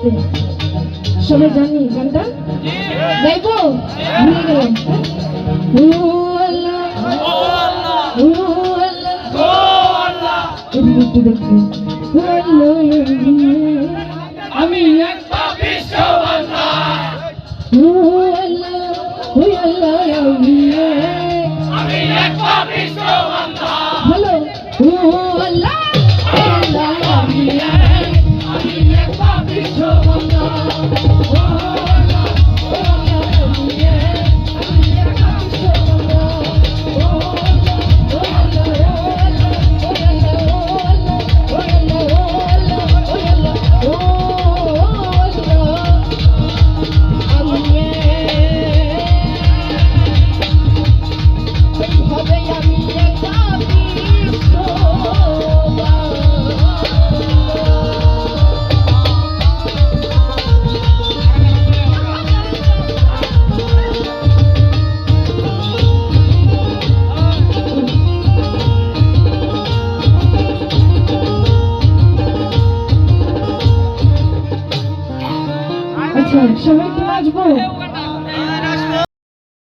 আসতে সবাই জানি গানটা? গাইবো? ভুলে গেলাম। আমি hello gente. Chama aqui de boa.